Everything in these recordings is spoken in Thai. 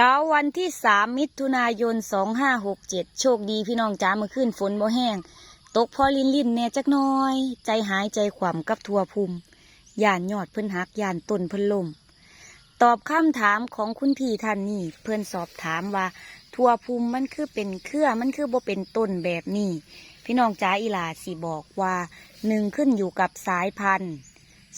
ช้าวันที่สามมิถุนายนสองห้าหกเจ็ดโชคดีพี่น้องจ้าเมื่อคืนฝนบ่แห้ง ตกพอลินลินแน่จักน้อย ใจหายใจขวำกับทัวภูมิย่านยอดเพิ่นหักย่านต้นเพิ่นลม ตอบคำถามของคุณพี่ท่านนี้เพื่อนสอบถามว่า ทัวภูมิมันคือเป็นเครือมันคือบ่เป็นต้นแบบนี้ พี่น้องจ้าอีหลาสิบอกว่าหนึ่งขึ้นอยู่กับสายพันธุ์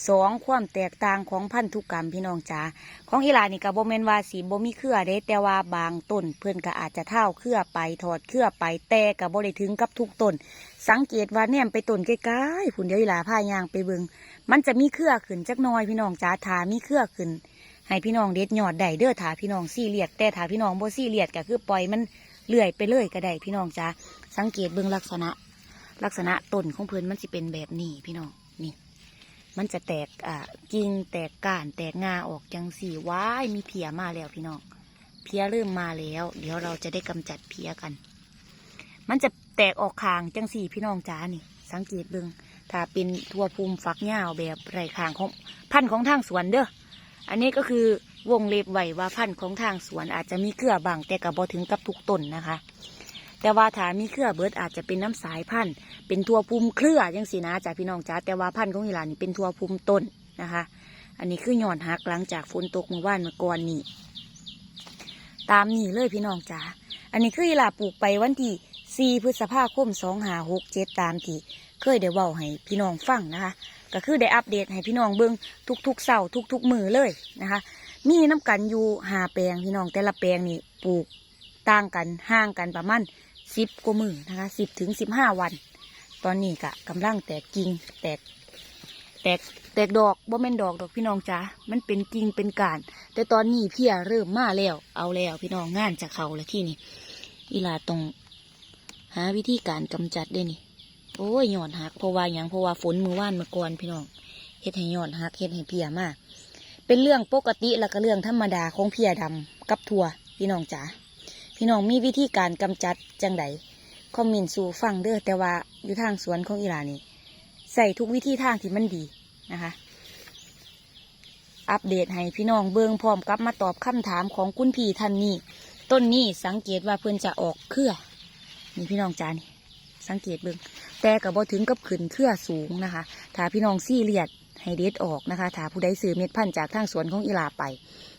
สองความแตกต่างของพันธุกรรมพี่น้องจ้าของอีหลานี่ก็บ่แม่นวาสีโบมีเครือเด้แต่ว่าบางต้นเพื่อนก็อาจจะเท่าเครือไปถอดเครือไปแต่ก็บ่ได้ถึงกับทุกต้นสังเกตว่าแนมไปต้นใกล้ๆผุนเดียวอีหลาพายางไปเบิงมันจะมีเครือขึ้นจักน้อยพี่น้องจ้าถามีเครือขึ้น ให้พี่น้องเด็ดยอดได้เด้อถาพี่น้องซี่เลียดแต่ถาพี่น้องโบซี่เลียดก็คือปล่อยมันเลื่อยไปเลยก็ได้พี่น้องจ้าสังเกตเบิงลักษณะ ลักษณะต้นของเพิ่อนมันสิเป็นแบบนี้พี่น้องนี่ มันจะแตกอ่ากิ่งแตกก้านแตกงาออกจังสี่ว้ายมีเพียมาแล้วพี่น้องเพียเริ่มมาแล้ว เดี๋ยวเราจะได้กำจัดเพียกัน มันจะแตกออกคางจังสี่พี่น้องจ้านี่ สังเกตเบิ่งถ้าเป็นทั่วภูมิฝักยาแบบไรคางของพันธุ์ของทางสวนเด้ออันนี้ก็คือวงเล็บไว้ว่าพันธุ์ของทางสวนอาจจะมีเครือบางแต่กับบ่ถึงกับทุกต้นนะคะ แต่ว่าถ้ามีเครือเบิดอาจจะเป็นน้ำสายพันธุ์ เป็นทัวภูมิเครือจังสีนะจากพี่น้องจ้าแต่ว่าพันธุ์ของอีหลานนี่เป็นทัวภูมิต้นนะคะ อันนี้คือหย่อนหักหลังจากฝนตกเมื่อวานเมื่อก่อนนี่ตามนี่เลยพี่น้องจ้าอันนี้คืออีหลาปลูกไปวันที่4พฤษภาคม2 5 6 7ตามที่เคยได้เว้าให้พี่น้องฟังนะคะ ก็คือได้อัปเดตให้พี่น้องเบิ่งทุกๆเสาร์ทุก ๆ มือเลยนะคะ มีน้ำกันอยู่หาแปลงพี่น้องแต่ละแปลงนี่ปลูกต่างกันห่างกันประมาณ สิบกว่ามือนะคะสิบถึงสิบห้าวัน ตอนนี้กะกำลังแตกกิ่งแตก แตกแตกดอกบ่แม่นดอกดอกพี่น้องจ้ามันเป็นกิ่งเป็นการ แต่ตอนนี้เพียเริ่มมาแล้ว เอาแล้วพี่น้องงานจะเขาแล้วที่นี่อีลาตรงหาวิธีการกำจัดได้นี่ โอ้ยหย่อนหักเพราะว่าหยังเพราะว่าฝนมือว่านมือก่อนพี่น้องเฮ็ดให้หย่อนหักเฮ็ดให้เพียมากเป็นเรื่องปกติแล้วก็เรื่องธรรมดาของเพียดำกับทัวพี่น้องจ๋า พี่น้องมีวิธีการกำจัดจังไดคอมเมนต์สู่ฟังเด้อแต่ว่าอยู่ทางสวนของอีหลานี่ใส่ทุกวิธีทางที่มันดีนะคะ อัปเดตให้พี่น้องเบิงพร้อมกับมาตอบคำถามของคุณพี่ท่านนี้ต้นนี้สังเกตว่าเพิ่อนจะออกเครือนี่พี่น้องจานี่สังเกตเบิงแต่กับบ่ถึงกับขึ้นเครือสูงนะคะถ้าพี่น้องซี่เลียดให้เด็ดออกนะคะถ้าผู้ใดซื้อเม็ดพันธุ์จากทางสวนของอีลาไป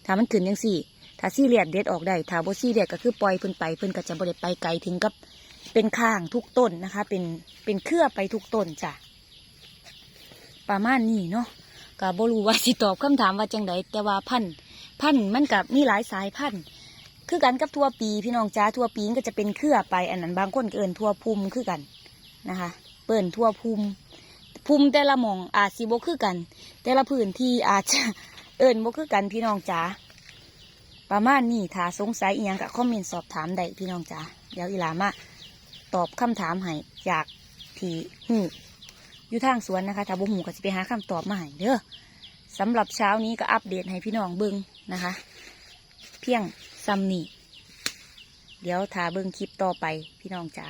ถ้ามันขึ้นยังสี่ ถ้าซี่เลียดเด็ดออกได้ถ้าบ่ซี่เลียดก็คือปล่อยเพิ่นไปเพิ่นก็จะบ่ได้ไปไกลถึงกับเป็นข้างทุกต้นนะคะ เป็นเป็นเครือไปทุกต้นจ้ะประมาณนี้เนาะก็บ่รู้ว่าสิตอบคำถามว่าจังไดแต่ว่าพันธ์พันธ์มันกับมีหลายสายพันธ์คือกันกับทั่วปีพี่น้องจ้าทั่วปีก็จะเป็นเครือไปอันนั้นบางคนเอินทั่วภูมิคือกันนะคะ เปิ่นทั่วภูมิภูมิแต่ละหมองอาจสิบคือกัน แต่ละพื้นที่อาจจะเอิญบ่คือกันพี่น้องจ๋า ประมาณนี้ถ้าสงสัยอีหยังก็คอมเมนต์สอบถามได้พี่น้องจ๋าเดี๋ยวอีหลามาตอบคำถามให้จากที่หูอยู่ทางสวนนะคะถ้าบ่หูก็จะไปหาคำตอบมาให้เด้อสำหรับเช้านี้ก็อัปเดตให้พี่น้องเบิ้งนะคะ เพียงซัมนี่เดี๋ยวถ้าเบิ้งคลิปต่อไปพี่น้องจ๋า